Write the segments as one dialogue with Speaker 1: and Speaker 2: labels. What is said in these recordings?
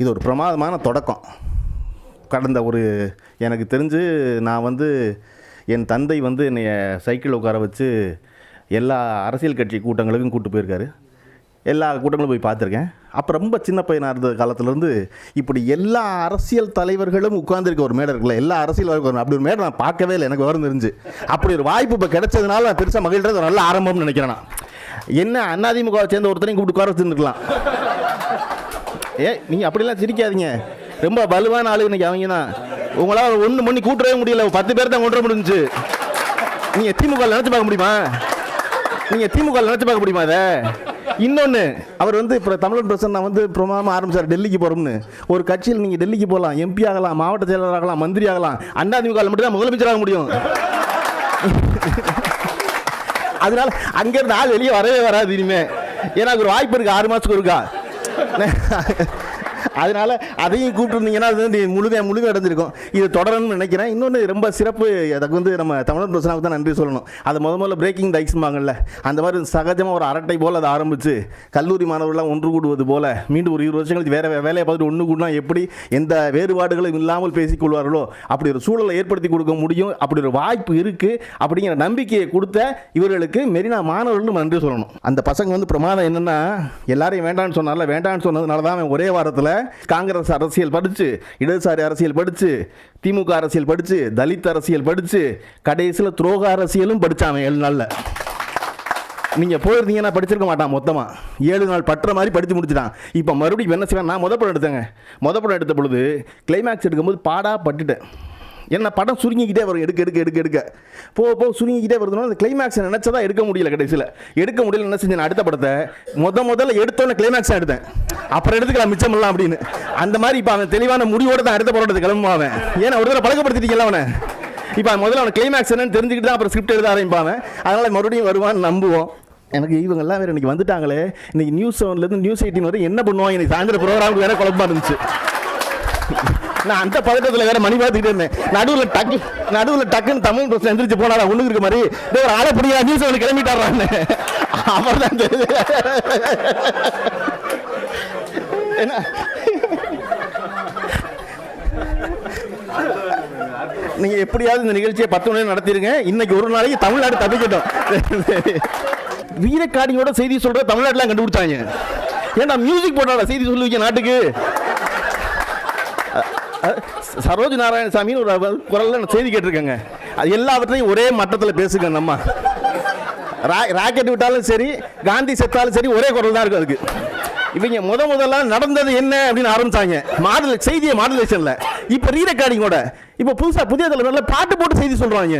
Speaker 1: இது ஒரு பிரமாதமான தொடக்கம். கடந்த ஒரு எனக்கு தெரிஞ்சு நான் வந்து என் தந்தை வந்து என்னைய சைக்கிள் உட்கார வச்சு எல்லா அரசியல் கட்சி கூட்டங்களுக்கும் கூட்டு போயிருக்காரு. எல்லா கூட்டங்களும் போய் பார்த்துருக்கேன். அப்போ ரொம்ப சின்ன பையனாக இருந்த காலத்துலேருந்து இப்படி எல்லா அரசியல் தலைவர்களும் உட்காந்துருக்க ஒரு மேடை இருக்குல்ல எல்லா அரசியல் தலைவர்களும் அப்படி ஒரு மேடை நான் பார்க்கவே இல்லை எனக்கு விவரம் தெரிஞ்சு. அப்படி ஒரு வாய்ப்பு இப்போ கிடைச்சதுனால நான் பெருசாக மகிழ்றது ஒரு நல்ல ஆரம்பம்னு நினைக்கிறேன் நான். என்ன அதிமுக சேர்ந்த ஒருத்தரையும் கூப்பிட்டு உட்கார வச்சுருந்துருக்கலாம். ஏ நீங்கள் அப்படிலாம் சிரிக்காதீங்க. ரொம்ப வலுவான ஆளு இன்னைக்கு அவங்க தான். உங்களால் ஒன்று மணி கூட்டவே முடியல. பத்து பேர் தான் கொண்டு வர முடிஞ்சுச்சு. நீங்கள் திமுக நினச்சி பார்க்க முடியுமா? நீங்கள் திமுக நினச்சி பார்க்க முடியுமா அதை? இன்னொன்று அவர் வந்து இப்போ தமிழன் பிரசன் நான் வந்து பிரமாதமாக ஆரம்பித்தார் டெல்லிக்கு போகிறோம்னு ஒரு கட்சியில் நீங்கள் டெல்லிக்கு போகலாம் எம்பி ஆகலாம் மாவட்ட செயலாளர் ஆகலாம் மந்திரி ஆகலாம். அண்ணா திமுக மட்டும் தான் முதலமைச்சராக முடியும். அதனால அங்கேருந்து ஆள் வெளியே வரவே வராது இனிமே. ஏன்னா அது ஒரு வாய்ப்பு இருக்கு ஆறு மாதத்துக்கு இருக்கா 네. 네. அதனால அதையும் கூப்பிட்டுருந்தீங்கன்னா அது வந்து முழுமையாக முழுமை அடைஞ்சிருக்கும். இது தொடரணும்னு நினைக்கிறேன். இன்னொன்று ரொம்ப சிறப்பு அதுக்கு வந்து நம்ம தமிழர் பிரசனாவுக்கு தான் நன்றி சொல்லணும். அது முத முதல்ல பிரேக்கிங் டைக்ஸ்பாங்கல்ல அந்த மாதிரி சகஜமாக ஒரு அரட்டை போல் அதை ஆரம்பித்து கல்லூரி மாணவர்கள்லாம் ஒன்று கூடுவது போல மீண்டும் ஒரு இருபது வருஷம் கழிச்சு வேறு வேலையை பார்த்துட்டு ஒன்று கூடனா எப்படி எந்த வேறுபாடுகளும் இல்லாமல் பேசிக்கொள்வார்களோ அப்படி ஒரு சூழலை ஏற்படுத்தி கொடுக்க முடியும். அப்படி ஒரு வாய்ப்பு இருக்குது அப்படிங்கிற நம்பிக்கையை கொடுத்த இவர்களுக்கு மெரினா மாணவர்களும் நன்றி சொல்லணும். அந்த பசங்க வந்து பிரமாதம் என்னென்னா எல்லாரையும் வேண்டாம்னு சொன்னால வேண்டாம்னு சொன்னதுனால தான் அவன் ஒரே வாரத்தில் காங்கிரஸ் அரசியல் படித்து இடதுசாரி அரசியல் படித்து திமுக அரசியல் படித்து தலித் அரசியல் படித்து கடைசியில் துரோக அரசியலும் படித்தான் ஏழு நாளில். நீங்கள் போயிருந்தீங்கன்னா படிச்சிருக்க மாட்டான் மொத்தமாக ஏழு நாள் பற்ற மாதிரி படித்து முடிச்சிட்டான். இப்போ மறுபடியும் என்ன செய்வேன்? நான் முத படம் எடுத்தேங்க. முத படம் எடுத்த பொழுது கிளைமேக்ஸ் எடுக்கும்போது பாடாக பட்டுட்டேன். என்ன படம் சுருங்கிக்கிட்டே வரும். எடுக்க எடுக்க எடுக்க எடுக்க. போக போக சுருங்கிக்கிட்டே வருதுனால அந்த கிளைமேக்ஸ் நினச்சதா எடுக்க முடியல கடைசியில். எடுக்க முடியல என்ன செஞ்சேன் அடுத்த படத்தை முத முதல்ல எடுத்தோன்னே கிளைமேக்ஸ் எடுத்தேன். அப்புறம் எடுத்துக்கலாம் மிச்சமெல்லாம் அப்படின்னு. அந்த மாதிரி இப்போ அவன் தெளிவான முடிவோட தான் அடுத்த படத்தை கிளம்புவான் அவன். ஏன்னா ஒரு தடவை பழக்கப்படுத்திட்டீங்களா அவனை. இப்போ முதல்ல அவன் கிளைமேக்ஸ் என்னன்னு தெரிஞ்சுக்கிட்டு தான் அப்புறம் ஸ்கிரிப்ட் எழுத ஆரம்பிப்பான் அதனால் மறுபடியும் வருவான்னு நம்புவோம். எனக்கு இவங்கெல்லாம் வேறு இன்னைக்கு வந்துட்டாங்களே. இன்றைக்கி நியூஸ் செவன்லேருந்து நியூஸ் எயிட்டின் வரை என்ன பண்ணுவாங்க? இன்றைக்கி சாயந்தரம் ப்ரோக்ராமுக்கு வேறு குழப்பமாக இருந்துச்சு. நான் அந்த பதட்டத்தில் வேற மணி பார்த்துக்கிட்டே இருந்தேன். நடுவில் டக்கு நடுவில் டக்குன்னு தமிழ் பஸ் எந்திரிச்சு போனாரா ஒண்ணுக்கு இருக்க மாதிரி. ஒரு ஆளை பிடிக்கிறா நியூஸ் அவனுக்கு கிளம்பிட்டாரான்னு அவர் தான் தெரியுது. என்ன? நீங்க எப்படியாவது இந்த நிகழ்ச்சியை பத்து மணி நேரம் நடத்திருங்க. இன்னைக்கு ஒரு நாளைக்கு தமிழ்நாடு தப்பிக்கட்டும். வீரக்காடியோட செய்தி சொல்ற தமிழ்நாட்டுல கண்டுபிடிச்சாங்க. ஏன்டா மியூசிக் போட்டாடா செய்தி சொல்லுவீங்க நாட்டுக்கு? சரோஜ் நாராயணசாமின்னு ஒரு குரலில் நான் செய்தி கேட்டிருக்கேங்க. அது எல்லாவற்றையும் ஒரே மட்டத்தில் பேசுங்க நம்ம ரா- ராக்கெட் விட்டாலும் சரி காந்தி செத்தாலும் சரி ஒரே குரல் தான் இருக்கும் அதுக்கு. இவங்க முத முதல்ல நடந்தது என்ன அப்படின்னு ஆரம்பிச்சாங்க. மாடல் செய்தியை மாடலேஷனில். இப்போ ரீ ரெக்கார்டிங்கோட இப்போ புதுசாக புதிய தலைவரில் பாட்டு போட்டு செய்தி சொல்கிறாங்க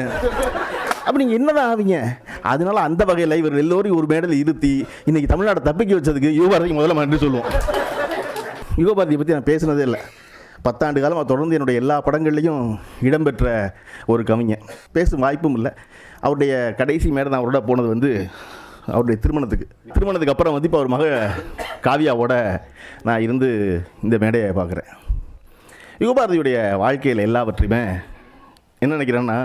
Speaker 1: அப்போ நீங்கள் என்னதான் ஆவீங்க? அதனால அந்த வகையில் இவர் எல்லோரையும் ஒரு மேடல் இருத்தி இன்னைக்கு தமிழ்நாட்டை தப்பிக்க வச்சதுக்கு யுவபாரதிக்கு முதல்ல நன்றி சொல்லுவோம். யுவபாரதியை பற்றி நான் பேசினதே இல்லை. பத்தாண்டு காலமாக தொடர்ந்து என்னுடைய எல்லா படங்கள்லையும் இடம்பெற்ற ஒரு கவிஞன். பேசும் வாய்ப்பும் இல்லை. அவருடைய கடைசி மேடை நான் அவரோட போனது வந்து அவருடைய திருமணத்துக்கு. திருமணத்துக்கு அப்புறம் வந்து இப்போ அவர் மக காவியாவோட நான் இருந்து இந்த மேடையை பார்க்குறேன். யுகபாரதியுடைய வாழ்க்கையில் எல்லாவற்றையுமே என்ன நினைக்கிறேன்னா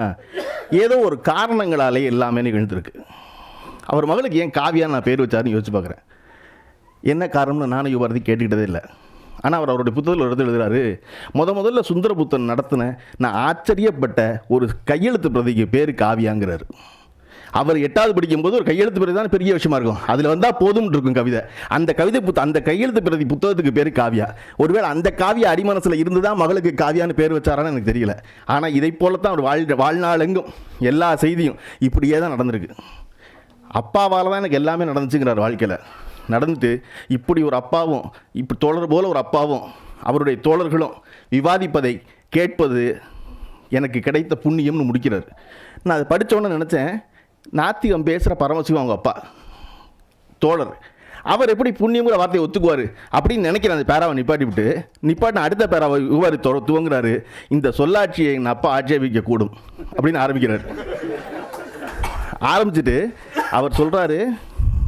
Speaker 1: ஏதோ ஒரு காரணங்களாலே எல்லாமே நிகழ்ந்திருக்கு. அவர் மகளுக்கு ஏன் காவியான்னு நான் பேர் வச்சாருன்னு யோசிச்சு பார்க்குறேன். என்ன காரணம்னு நானும் யுகபாரதி கேட்டுக்கிட்டதே இல்லை. ஆனால் அவர் அவருடைய புத்தகத்தில் எடுத்து எழுதுகிறாரு எழுதுறாரு முத முதல்ல சுந்தரபுத்தன் நடத்தின நான் ஆச்சரியப்பட்ட ஒரு கையெழுத்து பிரதிக்கு பேர் காவியாங்கிறாரு. அவர் எட்டாவது படிக்கும்போது ஒரு கையெழுத்து பிரதி தான் பெரிய விஷயமா இருக்கும். அதில் வந்தால் போதும் இருக்கும் கவிதை. அந்த கவிதை புத்த அந்த கையெழுத்து பிரதி புத்தகத்துக்கு பேர் காவியா. ஒருவேளை அந்த காவிய அடிமனசில் இருந்து தான் மகளுக்கு காவியான்னு பேர் வச்சாரான்னு எனக்கு தெரியல. ஆனால் இதை தான் அவர் வாழ் வாழ்நாளெங்கும் எல்லா செய்தியும் இப்படியே தான் நடந்திருக்கு. அப்பாவால் தான் எனக்கு எல்லாமே நடந்துச்சுங்கிறார் வாழ்க்கையில். நடந்துட்டு இப்படி ஒரு அப்பாவும் இப்படி தோழர் போல ஒரு அப்பாவும் அவருடைய தோழர்களும் விவாதிப்பதை கேட்பது எனக்கு கிடைத்த புண்ணியம்னு முடிக்கிறார். நான் அதை படித்தோன்னு நினச்சேன் நாத்திகம் பேசுகிற பரமசிவம் அவங்க அப்பா தோழர். அவர் எப்படி புண்ணியங்கிற வார்த்தையை ஒத்துக்குவார் அப்படின்னு நினைக்கிறேன். அந்த பேராவை நிப்பாட்டி விட்டு நிப்பாட்டின அடுத்த பேராவை இவ்வாறு தொ- துவங்குறாரு. இந்த சொல்லாட்சியை என் அப்பா ஆட்சேபிக்கக்கூடும் அப்படின்னு ஆரம்பிக்கிறார். ஆரம்பிச்சுட்டு அவர் சொல்கிறாரு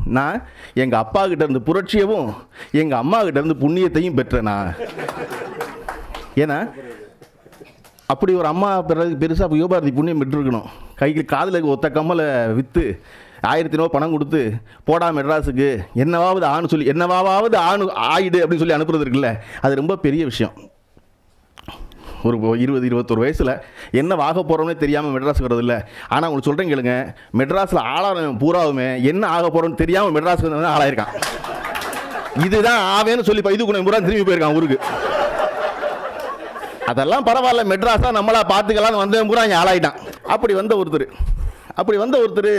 Speaker 1: நான் எங்கள் அப்பா கிட்ட இருந்து புரட்சியவும் எங்கள் அம்மா கிட்ட இருந்து புண்ணியத்தையும் பெற்றேன்? நான் ஏன்னா அப்படி ஒரு அம்மா பிறகு பெருசாக யோபாரதி புண்ணியம் பெற்றிருக்கணும். கைக்கு காதில் ஒத்த கம்மலை விற்று ஆயிரத்தி நூறு பணம் கொடுத்து போடா மெட்ராஸுக்கு என்னவாவது ஆணு சொல்லி என்னவாவது ஆணு ஆயிடு அப்படின்னு சொல்லி அனுப்புறது இருக்குல்ல அது ரொம்ப பெரிய விஷயம். ஒரு இருபது இருபத்தொரு வயசில் என்ன ஆக போகிறோம்னே தெரியாமல் மெட்ராஸுக்கு வரதில்ல ஆனால் உங்களுக்கு சொல்கிறேன் கேளுங்க மெட்ராஸில் ஆளானவன் பூராவுமே என்ன ஆக போகிறோம்னு தெரியாமல் மெட்ராஸுக்கு வந்து ஆளாயிருக்கான். இதுதான் ஆவேன்னு சொல்லி இது குணம் பூரா திரும்பி போயிருக்கான் ஊருக்கு. அதெல்லாம் பரவாயில்ல மெட்ராஸாக நம்மளா பார்த்துக்கலாம்னு வந்தவன் பூரா இங்கே ஆளாயிட்டான். அப்படி வந்த ஒருத்தர் அப்படி வந்த ஒருத்தர்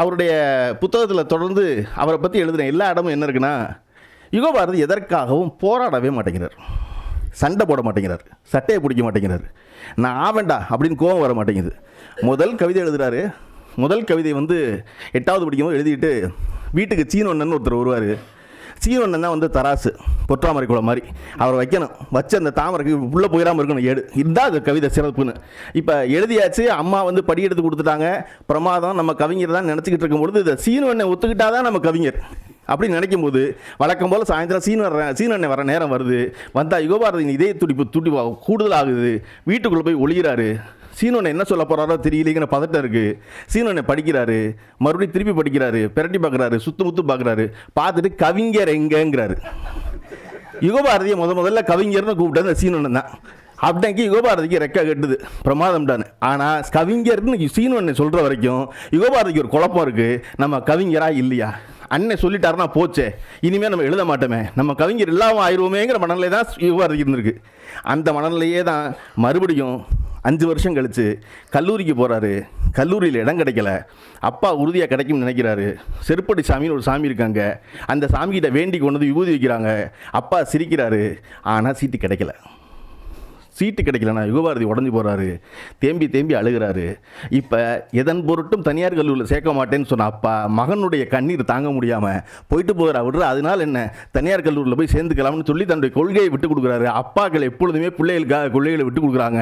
Speaker 1: அவருடைய புத்தகத்தில் தொடர்ந்து அவரை பற்றி எழுதின எல்லா இடமும் என்ன இருக்குன்னா யுகபாரதி எதற்காகவும் போராடவே மாட்டேங்கிறார். சண்டை போட மாட்டேங்கிறார். சட்டையை பிடிக்க மாட்டேங்கிறார். நான் ஆவேண்டா அப்படின்னு கோவம் வர மாட்டேங்குது. முதல் கவிதை எழுதுகிறாரு முதல் கவிதை வந்து எட்டாவது படிக்கும்போது எழுதிட்டு வீட்டுக்கு சீனொன்னன் ஒருத்தர் வருவார். சீவண்ணன் தான் வந்து தராசு பொற்றாமரை குளம் மாதிரி. அவர் வைக்கணும். வச்சு அந்த தாமரைக்கு உள்ளே போயிடாமல் இருக்கணும் ஏடு. இதுதான் அது கவிதை சிறப்புன்னு. இப்போ எழுதியாச்சு அம்மா வந்து படி எடுத்து கொடுத்துட்டாங்க. பிரமாதம் நம்ம கவிஞர் தான் நினச்சிக்கிட்டு இருக்கும்பொழுது இதை சீனண்ணை ஒத்துக்கிட்டா தான் நம்ம கவிஞர். அப்படின்னு நினைக்கும் போது வழக்கம் போல் சாயந்தரம் சீன் சீனண்ணை வர நேரம் வருது. வந்தால் யுகபாரதியின் இதய துடிப்பு துடி கூடுதலாகுது. வீட்டுக்குள்ளே போய் ஒளிகிறாரு சீனோனை என்ன சொல்ல போகிறாரோ தெரியலைங்கிற பதட்டம் இருக்குது சீனோனை படிக்கிறாரு. மறுபடியும் திருப்பி படிக்கிறாரு. பிரட்டி பார்க்குறாரு சுத்து முத்து பார்க்குறாரு பார்த்துட்டு கவிஞர் எங்கேங்கிறாரு. யுகபாரதியை முத முதல்ல கவிஞர்னு கூப்பிட்டது அந்த சீனோனன் தான். அப்படிங்க யுகபாரதிக்கு ரெக்கா கட்டுது. பிரமாதம்டான்னு ஆனால் கவிஞர்னு சீனோனை சொல்கிற வரைக்கும் யுகபாரதிக்கு ஒரு குழப்பம் இருக்குது நம்ம கவிஞராக இல்லையா? அண்ணன் சொல்லிட்டாருன்னா போச்சே. இனிமேல் நம்ம எழுத மாட்டோமே. நம்ம கவிஞர் இல்லாமல் ஆயிடுவோமேங்கிற மனநிலை தான் யுகபாரதிக்கு இருந்திருக்கு. அந்த மனநிலையே தான் மறுபடியும் அஞ்சு வருஷம் கழித்து கல்லூரிக்கு போகிறாரு கல்லூரியில் இடம் கிடைக்கல. அப்பா உறுதியாக கிடைக்கும்னு நினைக்கிறாரு. செருப்படி சாமின்னு ஒரு சாமி இருக்காங்க. அந்த சாமிகிட்ட வேண்டி கொண்டு வந்து விபூதி வைக்கிறாங்க. அப்பா சிரிக்கிறாரு. ஆனால் சீட்டு கிடைக்கல. சீட்டு கிடைக்கலனா யுகபாரதி உடஞ்சி போகிறாரு தேம்பி தேம்பி அழுகிறாரு. இப்போ எதன் பொருட்டும் தனியார் கல்லூரியில் சேர்க்க மாட்டேன்னு சொன்ன அப்பா மகனுடைய கண்ணீர் தாங்க முடியாமல் போயிட்டு போகிறா விடுற அதனால் என்ன? தனியார் கல்லூரியில் போய் சேர்ந்துக்கலாம்னு சொல்லி தன்னுடைய கொள்கையை விட்டு கொடுக்குறாரு. அப்பாக்கள் எப்பொழுதுமே பிள்ளைகளுக்காக கொள்கைகளை விட்டு கொடுக்குறாங்க.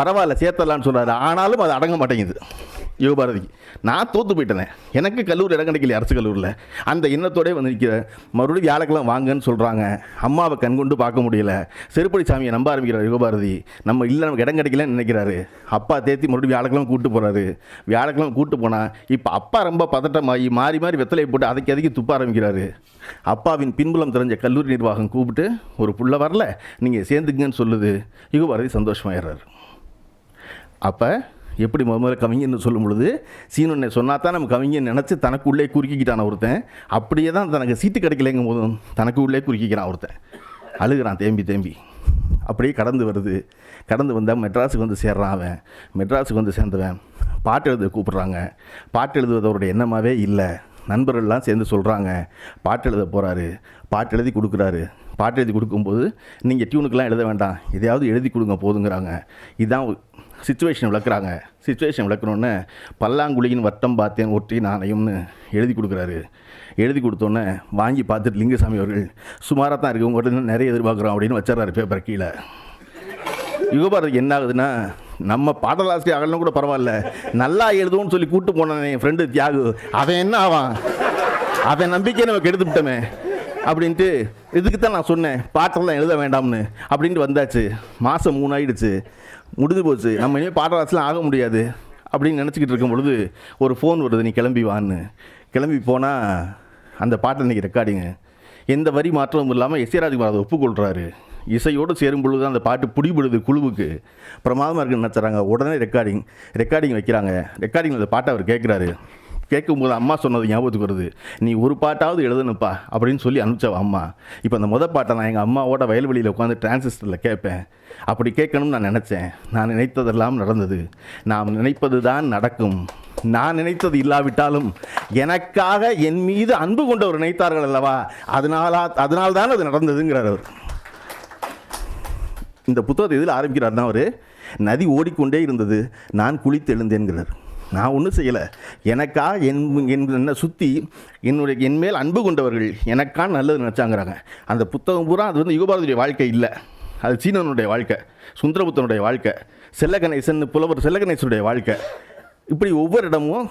Speaker 1: பரவாயில்ல சேர்த்தலான்னு சொல்கிறாரு ஆனாலும் அது அடங்க மாட்டேங்குது. யுகபாரதிக்கு நான் தோத்து போயிட்டேன். எனக்கு கல்லூரி இடம் கிடைக்கல அரசு கல்லூரியில். அந்த எண்ணத்தோடய வந்து நிற்கிறேன் மறுபடியும் வியாழக்கெல்லாம் வாங்கன்னு சொல்கிறாங்க அம்மாவை கண்கொண்டு பார்க்க முடியல. செருப்படி சாமியை நம்ப ஆரம்பிக்கிறார் யுகபாரதி நம்ம இல்லை நமக்கு இடம் கிடைக்கலன்னு நினைக்கிறாரு. அப்பா தேத்தி மறுபடியும் வியாழக்கெல்லாம் கூப்பிட்டு போகிறாரு வியாழக்கெல்லாம் கூப்பிட்டு போனால் இப்போ அப்பா ரொம்ப பதட்டமாகி மாறி மாறி வெத்தலையை போட்டு அதுக்கு அதுக்கு துப்ப ஆரம்பிக்கிறாரு? அப்பாவின் பின்புலம் தெரிஞ்ச கல்லூரி நிர்வாகம் கூப்பிட்டு ஒரு புள்ள வரல நீங்கள் சேர்ந்துக்குங்கன்னு சொல்லுது. யுகபாரதி சந்தோஷமாயிடுறாரு. அப்போ எப்படி முத முதல்ல கவிஞன்னு சொல்லும் பொழுது சீனொன்னை சொன்னா தான் நம்ம கவிஞன் நினச்சி தனக்குள்ளே குறுக்கிக்கிட்டான ஒருத்தன். அப்படியே தான் தனக்கு சீட்டு கிடைக்கலங்கும் போதும் தனக்கு உள்ளே குறுக்கிக்கிறான் ஒருத்தன். அழுகிறான் தேம்பி தேம்பி. அப்படியே கடந்து வருது. கடந்து வந்தால் மெட்ராஸுக்கு வந்து சேர்றான் அவன். மெட்ராஸுக்கு வந்து சேர்ந்தவன். பாட்டு எழுத கூப்பிட்றாங்க. பாட்டு எழுதுவது அவருடைய எண்ணமாகவே இல்லை. நண்பர்கள்லாம் சேர்ந்து சொல்கிறாங்க பாட்டு எழுத போகிறாரு பாட்டு எழுதி கொடுக்குறாரு. பாட்டு எழுதி கொடுக்கும்போது நீங்கள் டியூனுக்கெல்லாம் எழுத வேண்டாம். எதையாவது எழுதி கொடுங்க போதுங்கிறாங்க. இதுதான் சுச்சுவேஷன் விளக்குறாங்க. சுச்சுவேஷன் விளக்குறோன்னே பல்லாங்குழியின் வட்டம் பார்த்தேன் ஒற்றி நாணயம்னு எழுதி கொடுக்குறாரு. எழுதி கொடுத்தோன்னே வாங்கி பார்த்துட்டு லிங்கசாமி அவர்கள் சுமாராக தான் இருக்குது உங்கள்கிட்ட இன்னும் நிறைய எதிர்பார்க்குறோம் அப்படின்னு வச்சிடறாரு பேப்பர் கீழே. யுகபாரதி என்ன ஆகுதுன்னா நம்ம பாடலாசிரியர் ஆகலாம் கூட பரவாயில்ல. நல்லா எழுதுவோம்னு சொல்லி கூப்பிட்டு போனானே என் ஃப்ரெண்டு தியாகு. அவன் என்ன ஆவான்? அவன் நம்பிக்கையை நம்ம கெடுத்து விட்டோமே அப்படின்ட்டு இதுக்கு தான் நான் சொன்னேன் பாட்டெல்லாம் எழுத வேண்டாம்னு. அப்படின்ட்டு வந்தாச்சு. மாதம் மூணு ஆயிடுச்சு முடிஞ்சு போச்சு. நம்ம இனிமேல் பாடலாசிலாம் ஆக முடியாது. அப்படின்னு நினச்சிக்கிட்டு இருக்கும் பொழுது ஒரு ஃபோன் வருது நீ கிளம்பி வான்னு. கிளம்பி போனால் அந்த பாட்டை இன்றைக்கி ரெக்கார்டிங்கு எந்த வரி மாற்றமும் இல்லாமல் எஸ் ஏ ராஜ்குமார் அதை ஒப்புக்கொள்கிறாரு இசையோடு சேரும் பொழுது தான் அந்த பாட்டு பிடிபடுது குழுவுக்கு. பிரமாதமாக இருக்குன்னு நினச்சாங்க. உடனே ரெக்கார்டிங் ரெக்கார்டிங் வைக்கிறாங்க. ரெக்கார்டிங்கில் அந்த பாட்டை அவர் கேட்குறாரு. கேட்கும்போது அம்மா சொன்னது ஞாபகத்துக்கு வருது. நீ ஒரு பாட்டாவது எழுதணுப்பா அப்படின்னு சொல்லி அனுப்பிச்சவ அம்மா. இப்போ அந்த முத பாட்டை நான் எங்கள் அம்மாவோட வயல்வெளியில் உட்காந்து டிரான்சிஸ்டரில் கேட்பேன். அப்படி கேட்கணும்னு நான் நினச்சேன். நான் நினைத்ததெல்லாம் நடந்தது. நாம் நினைப்பது தான் நடக்கும். நான் நினைத்தது இல்லாவிட்டாலும் எனக்காக என் மீது அன்பு கொண்டவர் நினைத்தார்கள் அல்லவா? அதனாலா அதனால்தான் அது நடந்ததுங்கிறார் அவர். இந்த புத்தகத்தை இதில் ஆரம்பிக்கிறார் தான் அவர் நதி ஓடிக்கொண்டே இருந்தது. நான் குளித்து எழுந்தேன்கிறார் நான் ஒன்றும் செய்யலை. எனக்கா என் என் என்னை சுற்றி என்னுடைய என் மேல் அன்பு கொண்டவர்கள் எனக்கா நல்லது நினச்சாங்கிறாங்க. அந்த புத்தகம் பூரா அது வந்து யுகபாரதியுடைய வாழ்க்கை இல்லை. அது சீனனுடைய வாழ்க்கை சுந்தரபுத்தனுடைய வாழ்க்கை செல்லகணேசன் புலவர் செல்லகணேசனுடைய வாழ்க்கை. இப்படி ஒவ்வொரு இடமும்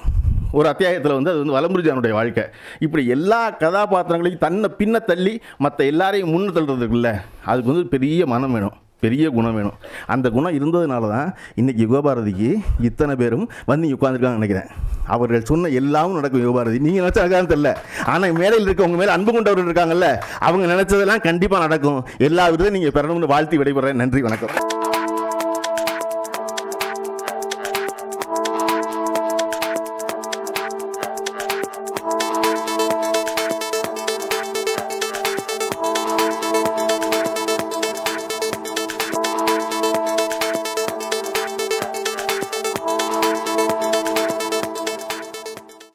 Speaker 1: ஒரு அத்தியாயத்தில் வந்து அது வந்து வலம்புரிஜானுடைய வாழ்க்கை. இப்படி எல்லா கதாபாத்திரங்களையும் தன்னை பின்ன தள்ளி மற்ற எல்லாரையும் முன்ன தள்ளுறதுக்குள்ள அதுக்கு வந்து பெரிய மனம் வேணும். பெரிய குணம் வேணும். அந்த குணம் இருந்ததுனால தான் இன்றைக்கி யுகபாரதிக்கு இத்தனை பேரும் வந்து இங்கே உட்காந்துருக்காங்கன்னு நினைக்கிறேன். அவர்கள் சொன்ன எல்லாமும் நடக்கும் யுகபாரதி. நீங்கள் நினச்சா தெரியல ஆனால் மேடையில் இருக்கவங்க மேலே அன்பு கொண்டவர்கள் இருக்காங்கல்ல அவங்க நினச்சதெல்லாம் கண்டிப்பாக நடக்கும். எல்லா விதத்தையும் நீங்கள் பெறணும்னு வாழ்த்தி விடைபெறேன். நன்றி வணக்கம்.